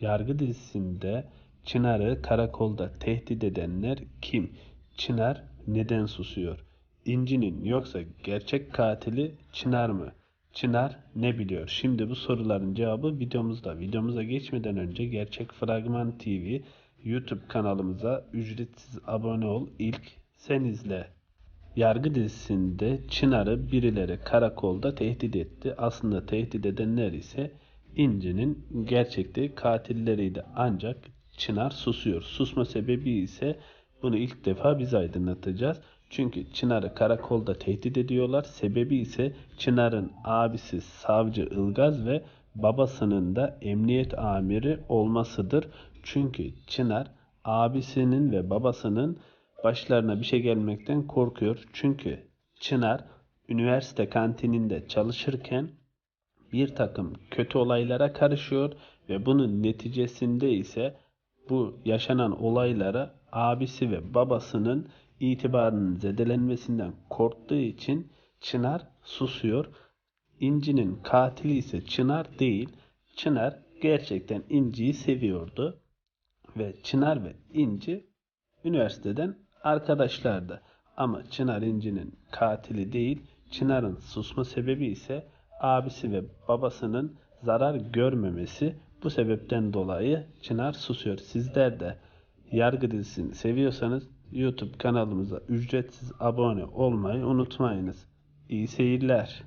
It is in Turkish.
Yargı dizisinde Çınar'ı karakolda tehdit edenler kim? Çınar neden susuyor? İnci'nin yoksa gerçek katili Çınar mı? Çınar ne biliyor? Şimdi bu soruların cevabı videomuzda. Videomuza geçmeden önce Gerçek Fragman TV YouTube kanalımıza ücretsiz abone ol. İlk sen izle. Yargı dizisinde Çınar'ı birileri karakolda tehdit etti. Aslında tehdit edenler ise İnci'nin gerçekte katilleriydi. Ancak Çınar susuyor. Susma sebebi ise bunu ilk defa biz aydınlatacağız. Çünkü Çınar'ı karakolda tehdit ediyorlar. Sebebi ise Çınar'ın abisi savcı Ilgaz ve babasının da emniyet amiri olmasıdır. Çünkü Çınar abisinin ve babasının başlarına bir şey gelmekten korkuyor. Çünkü Çınar üniversite kantininde çalışırken bir takım kötü olaylara karışıyor ve bunun neticesinde ise bu yaşanan olaylara abisi ve babasının itibarının zedelenmesinden korktuğu için Çınar susuyor. İnci'nin katili ise Çınar değil. Çınar gerçekten İnci'yi seviyordu ve Çınar ve İnci üniversiteden arkadaşlardı. Ama Çınar İnci'nin katili değil. Çınar'ın susma sebebi ise abisi ve babasının zarar görmemesi. Bu sebepten dolayı Çınar susuyor. Sizler de Yargı dizisini seviyorsanız YouTube kanalımıza ücretsiz abone olmayı unutmayınız. İyi seyirler.